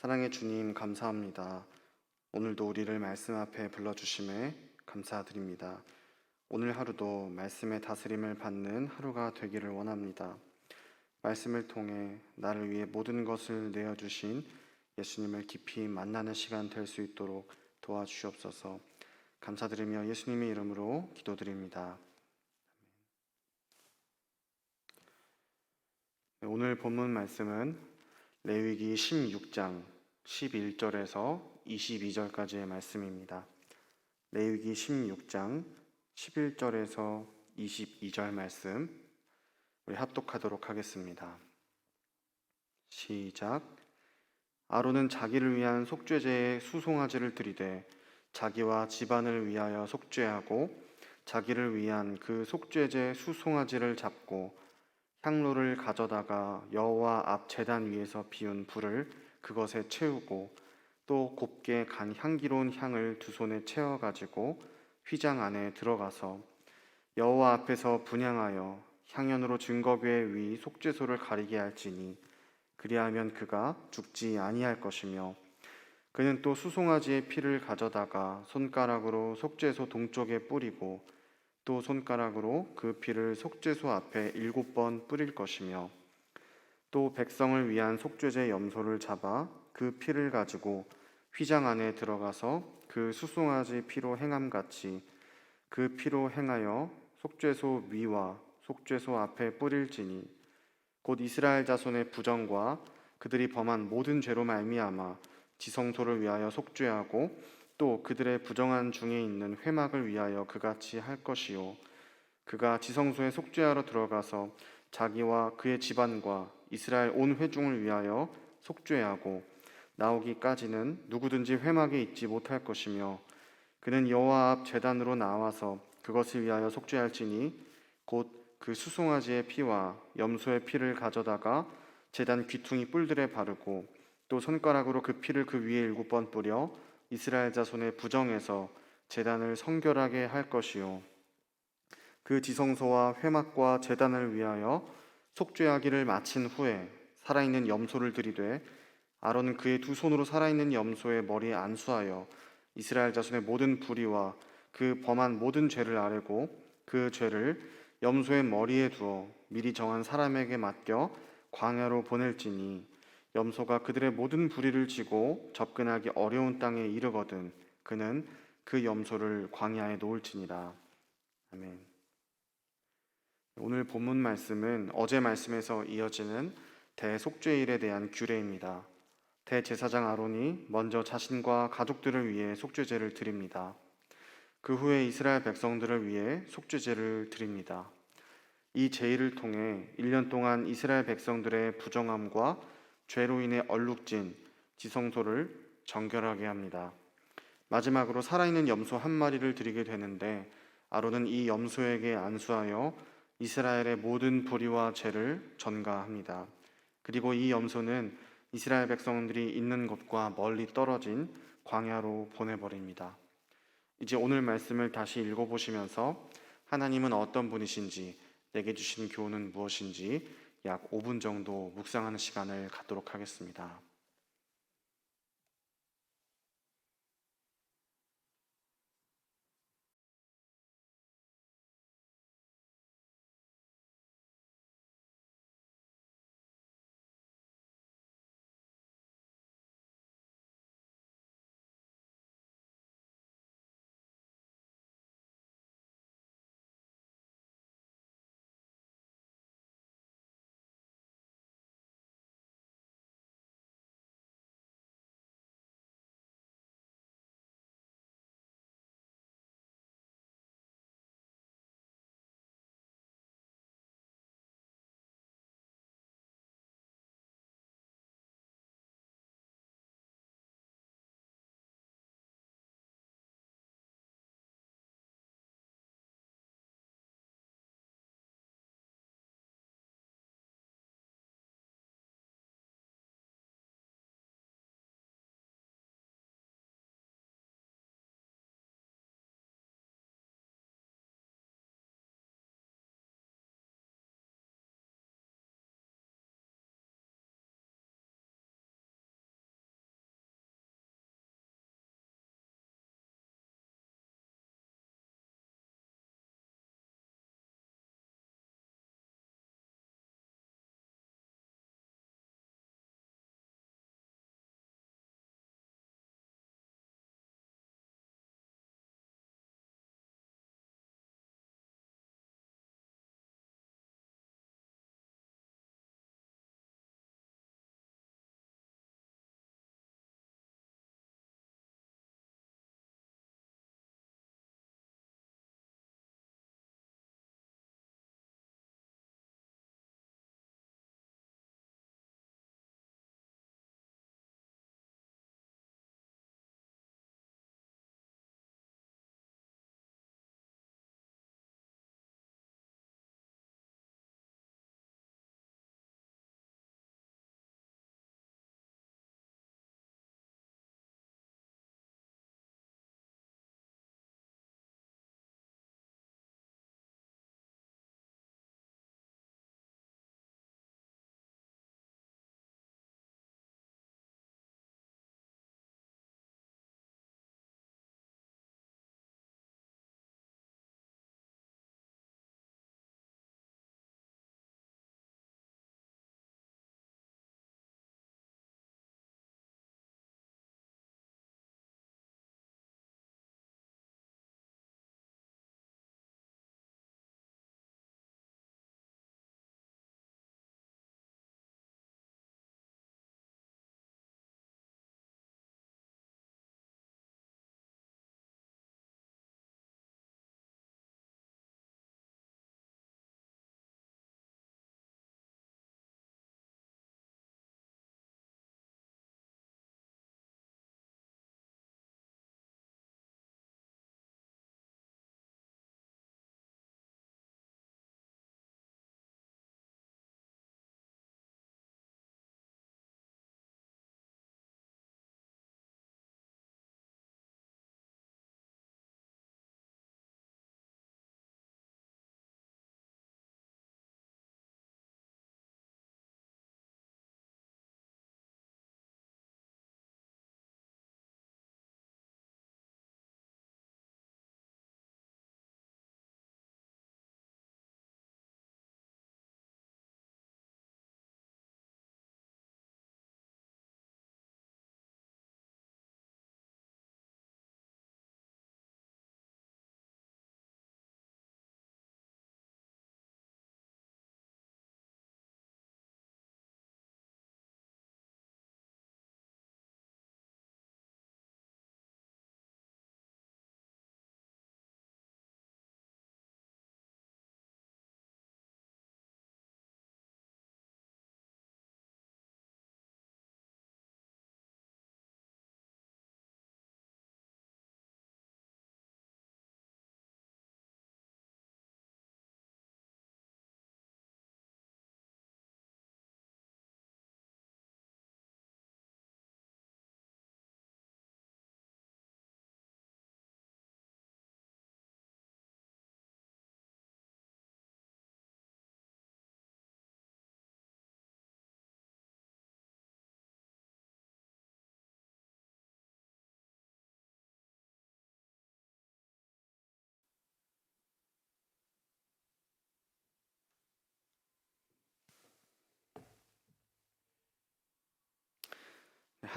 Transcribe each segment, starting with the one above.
사랑의 주님 감사합니다. 오늘도 우리를 말씀 앞에 불러주심에 감사드립니다. 오늘 하루도 말씀의 다스림을 받는 하루가 되기를 원합니다. 말씀을 통해 나를 위해 모든 것을 내어주신 예수님을 깊이 만나는 시간 될 수 있도록 도와주시옵소서. 감사드리며 예수님의 이름으로 기도드립니다. 네, 오늘 본문 말씀은 레위기 16장 11절에서 22절까지의 말씀입니다. 레위기 16장 11절에서 22절 말씀 우리 합독하도록 하겠습니다. 시작. 아론은 자기를 위한 속죄제에 수송아지를 드리되 자기와 집안을 위하여 속죄하고 자기를 위한 그 속죄제 수송아지를 잡고 향로를 가져다가 여호와 앞 제단 위에서 피운 불을 그것에 채우고 또 곱게 간 향기로운 향을 두 손에 채워 가지고 휘장 안에 들어가서 여호와 앞에서 분향하여 향연으로 증거궤 위 속죄소를 가리게 할지니 그리하면 그가 죽지 아니할 것이며 그는 또 수송아지의 피를 가져다가 손가락으로 속죄소 동쪽에 뿌리고 또 손가락으로 그 피를 속죄소 앞에 일곱 번 뿌릴 것이며 또 백성을 위한 속죄제 염소를 잡아 그 피를 가지고 휘장 안에 들어가서 그 수송아지 피로 행함 같이 그 피로 행하여 속죄소 위와 속죄소 앞에 뿌릴지니 곧 이스라엘 자손의 부정과 그들이 범한 모든 죄로 말미암아 지성소를 위하여 속죄하고 또 그들의 부정한 중에 있는 회막을 위하여 그같이 할 것이요. 그가 지성소에 속죄하러 들어가서 자기와 그의 집안과 이스라엘 온 회중을 위하여 속죄하고 나오기까지는 누구든지 회막에 있지 못할 것이며 그는 여호와 앞 제단으로 나와서 그것을 위하여 속죄할지니 곧 그 수송아지의 피와 염소의 피를 가져다가 제단 귀퉁이 뿔들에 바르고 또 손가락으로 그 피를 그 위에 일곱 번 뿌려 이스라엘 자손의 부정에서 제단을 성결하게 할 것이요. 그 지성소와 회막과 제단을 위하여 속죄하기를 마친 후에 살아있는 염소를 들이되 아론은 그의 두 손으로 살아있는 염소의 머리에 안수하여 이스라엘 자손의 모든 불의와 그 범한 모든 죄를 아뢰고 그 죄를 염소의 머리에 두어 미리 정한 사람에게 맡겨 광야로 보낼지니 염소가 그들의 모든 불의를 지고 접근하기 어려운 땅에 이르거든 그는 그 염소를 광야에 놓을지니라. 아멘. 오늘 본문 말씀은 어제 말씀에서 이어지는 대속죄일에 대한 규례입니다. 대제사장 아론이 먼저 자신과 가족들을 위해 속죄제를 드립니다. 그 후에 이스라엘 백성들을 위해 속죄제를 드립니다. 이 제의를 통해 1년 동안 이스라엘 백성들의 부정함과 죄로 인해 얼룩진 지성소를 정결하게 합니다. 마지막으로 살아있는 염소 한 마리를 드리게 되는데 아론은 이 염소에게 안수하여 이스라엘의 모든 불의와 죄를 전가합니다. 그리고 이 염소는 이스라엘 백성들이 있는 곳과 멀리 떨어진 광야로 보내버립니다. 이제 오늘 말씀을 다시 읽어보시면서 하나님은 어떤 분이신지 내게 주신 교훈은 무엇인지 약 5분 정도 묵상하는 시간을 갖도록 하겠습니다.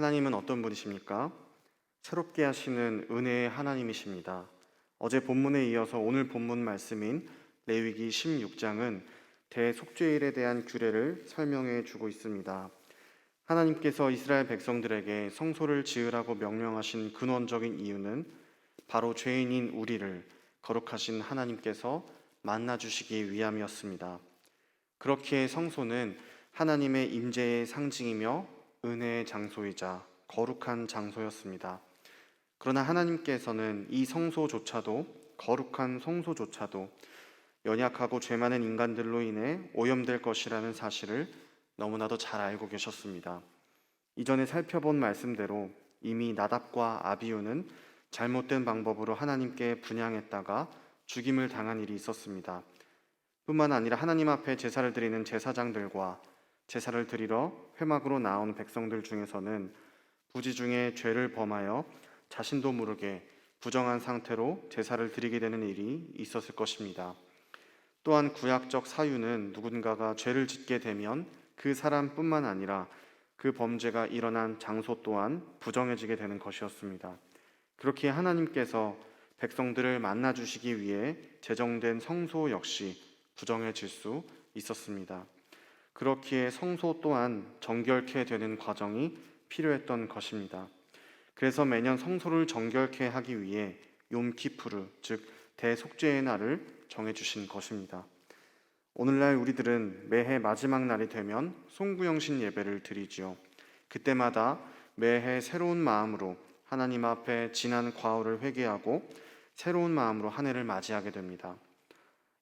하나님은 어떤 분이십니까? 새롭게 하시는 은혜의 하나님이십니다. 어제 본문에 이어서 오늘 본문 말씀인 레위기 16장은 대속죄일에 대한 규례를 설명해 주고 있습니다. 하나님께서 이스라엘 백성들에게 성소를 지으라고 명령하신 근원적인 이유는 바로 죄인인 우리를 거룩하신 하나님께서 만나 주시기 위함이었습니다. 그렇기에 성소는 하나님의 임재의 상징이며 은혜의 장소이자 거룩한 장소였습니다. 그러나 하나님께서는 이 성소조차도 거룩한 성소조차도 연약하고 죄 많은 인간들로 인해 오염될 것이라는 사실을 너무나도 잘 알고 계셨습니다. 이전에 살펴본 말씀대로 이미 나답과 아비우는 잘못된 방법으로 하나님께 분양했다가 죽임을 당한 일이 있었습니다. 뿐만 아니라 하나님 앞에 제사를 드리는 제사장들과 제사를 드리러 회막으로 나온 백성들 중에서는 부지 중에 죄를 범하여 자신도 모르게 부정한 상태로 제사를 드리게 되는 일이 있었을 것입니다. 또한 구약적 사유는 누군가가 죄를 짓게 되면 그 사람뿐만 아니라 그 범죄가 일어난 장소 또한 부정해지게 되는 것이었습니다. 그렇게 하나님께서 백성들을 만나 주시기 위해 제정된 성소 역시 부정해질 수 있었습니다. 그렇기에 성소 또한 정결케 되는 과정이 필요했던 것입니다. 그래서 매년 성소를 정결케 하기 위해 욤키푸르 즉 대속죄의 날을 정해 주신 것입니다. 오늘날 우리들은 매해 마지막 날이 되면 송구영신 예배를 드리지요. 그때마다 매해 새로운 마음으로 하나님 앞에 지난 과오를 회개하고 새로운 마음으로 한 해를 맞이하게 됩니다.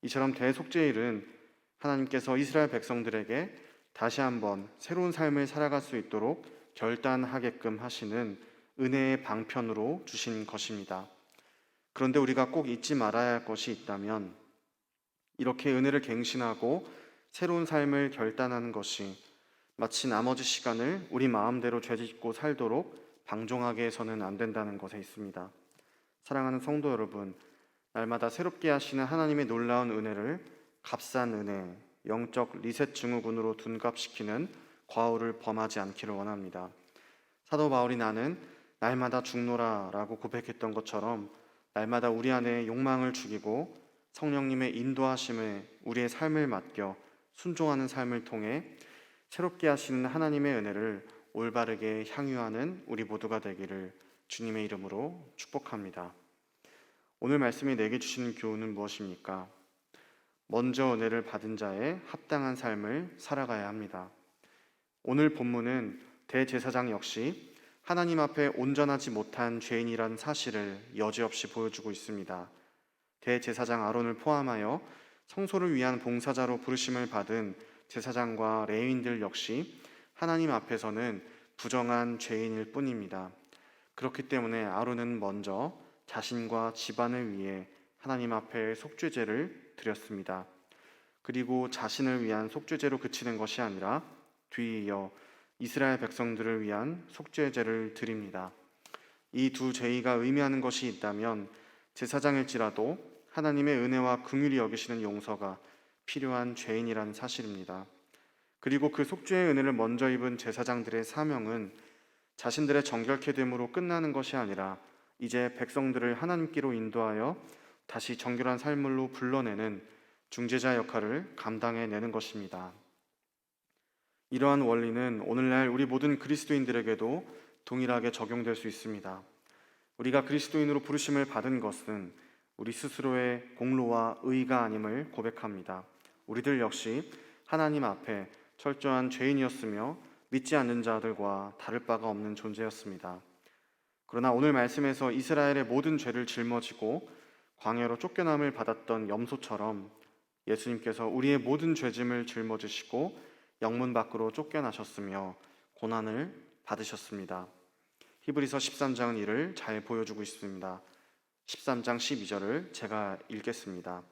이처럼 대속죄일은 하나님께서 이스라엘 백성들에게 다시 한번 새로운 삶을 살아갈 수 있도록 결단하게끔 하시는 은혜의 방편으로 주신 것입니다. 그런데 우리가 꼭 잊지 말아야 할 것이 있다면 이렇게 은혜를 갱신하고 새로운 삶을 결단하는 것이 마치 나머지 시간을 우리 마음대로 죄짓고 살도록 방종하게 해서는 안 된다는 것에 있습니다. 사랑하는 성도 여러분, 날마다 새롭게 하시는 하나님의 놀라운 은혜를 값싼 은혜, 영적 리셋 증후군으로 둔갑시키는 과오를 범하지 않기를 원합니다. 사도 바울이 나는 날마다 죽노라라고 고백했던 것처럼 날마다 우리 안에 욕망을 죽이고 성령님의 인도하심에 우리의 삶을 맡겨 순종하는 삶을 통해 새롭게 하시는 하나님의 은혜를 올바르게 향유하는 우리 모두가 되기를 주님의 이름으로 축복합니다. 오늘 말씀이 내게 주시는 교훈은 무엇입니까? 먼저 은혜를 받은 자의 합당한 삶을 살아가야 합니다. 오늘 본문은 대제사장 역시 하나님 앞에 온전하지 못한 죄인이란 사실을 여지없이 보여주고 있습니다. 대제사장 아론을 포함하여 성소를 위한 봉사자로 부르심을 받은 제사장과 레위인들 역시 하나님 앞에서는 부정한 죄인일 뿐입니다. 그렇기 때문에 아론은 먼저 자신과 집안을 위해 하나님 앞에 속죄제를 드렸습니다. 그리고 자신을 위한 속죄제로 그치는 것이 아니라 뒤이어 이스라엘 백성들을 위한 속죄제를 드립니다. 이두 제의가 의미하는 것이 있다면 제사장일지라도 하나님의 은혜와 긍휼히 여기시는 용서가 필요한 죄인이라는 사실입니다. 그리고 그 속죄의 은혜를 먼저 입은 제사장들의 사명은 자신들의 정결케 됨으로 끝나는 것이 아니라 이제 백성들을 하나님께로 인도하여 다시 정결한 삶으로 불러내는 중재자 역할을 감당해내는 것입니다. 이러한 원리는 오늘날 우리 모든 그리스도인들에게도 동일하게 적용될 수 있습니다. 우리가 그리스도인으로 부르심을 받은 것은 우리 스스로의 공로와 의가 아님을 고백합니다. 우리들 역시 하나님 앞에 철저한 죄인이었으며 믿지 않는 자들과 다를 바가 없는 존재였습니다. 그러나 오늘 말씀에서 이스라엘의 모든 죄를 짊어지고 광야로 쫓겨남을 받았던 염소처럼 예수님께서 우리의 모든 죄짐을 짊어지시고 영문 밖으로 쫓겨나셨으며 고난을 받으셨습니다. 히브리서 13장은 이를 잘 보여주고 있습니다. 13장 12절을 제가 읽겠습니다.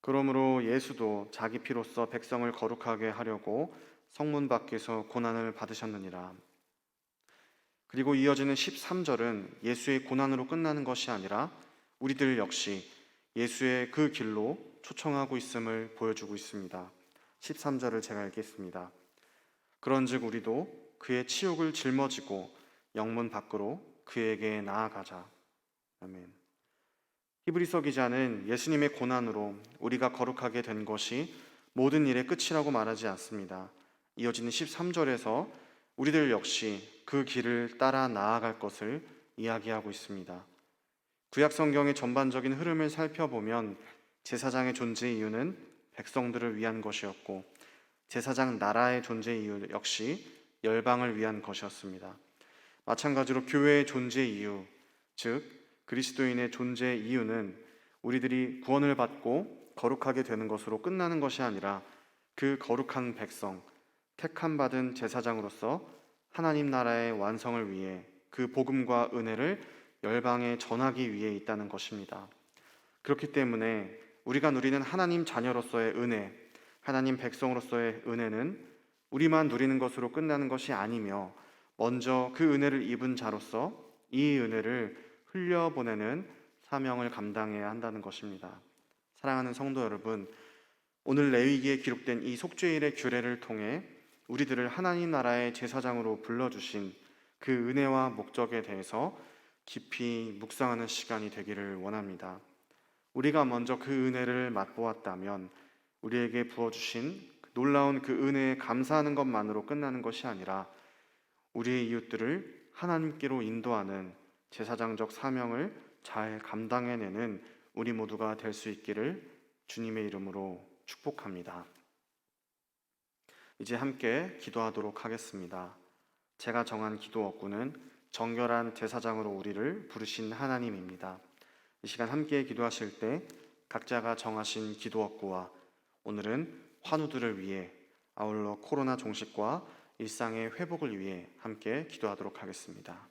그러므로 예수도 자기 피로써 백성을 거룩하게 하려고 성문 밖에서 고난을 받으셨느니라. 그리고 이어지는 13절은 예수의 고난으로 끝나는 것이 아니라 우리들 역시 예수의 그 길로 초청하고 있음을 보여주고 있습니다. 13절을 제가 읽겠습니다. 그런즉 우리도 그의 치욕을 짊어지고 영문 밖으로 그에게 나아가자. 아멘. 히브리서 기자는 예수님의 고난으로 우리가 거룩하게 된 것이 모든 일의 끝이라고 말하지 않습니다. 이어지는 13절에서 우리들 역시 그 길을 따라 나아갈 것을 이야기하고 있습니다. 구약 성경의 전반적인 흐름을 살펴보면 제사장의 존재 이유는 백성들을 위한 것이었고 제사장 나라의 존재 이유 역시 열방을 위한 것이었습니다. 마찬가지로 교회의 존재 이유, 즉 그리스도인의 존재 이유는 우리들이 구원을 받고 거룩하게 되는 것으로 끝나는 것이 아니라 그 거룩한 백성, 택함 받은 제사장으로서 하나님 나라의 완성을 위해 그 복음과 은혜를 열방에 전하기 위해 있다는 것입니다. 그렇기 때문에 우리가 누리는 하나님 자녀로서의 은혜, 하나님 백성으로서의 은혜는 우리만 누리는 것으로 끝나는 것이 아니며 먼저 그 은혜를 입은 자로서 이 은혜를 흘려보내는 사명을 감당해야 한다는 것입니다. 사랑하는 성도 여러분, 오늘 레위기에 기록된 이 속죄일의 규례를 통해 우리들을 하나님 나라의 제사장으로 불러주신 그 은혜와 목적에 대해서 깊이 묵상하는 시간이 되기를 원합니다. 우리가 먼저 그 은혜를 맛보았다면 우리에게 부어주신 그 놀라운 그 은혜에 감사하는 것만으로 끝나는 것이 아니라 우리의 이웃들을 하나님께로 인도하는 제사장적 사명을 잘 감당해내는 우리 모두가 될 수 있기를 주님의 이름으로 축복합니다. 이제 함께 기도하도록 하겠습니다. 제가 정한 기도 억구는 정결한 제사장으로 우리를 부르신 하나님입니다. 이 시간 함께 기도하실 때 각자가 정하신 기도 억구와 오늘은 환우들을 위해 아울러 코로나 종식과 일상의 회복을 위해 함께 기도하도록 하겠습니다.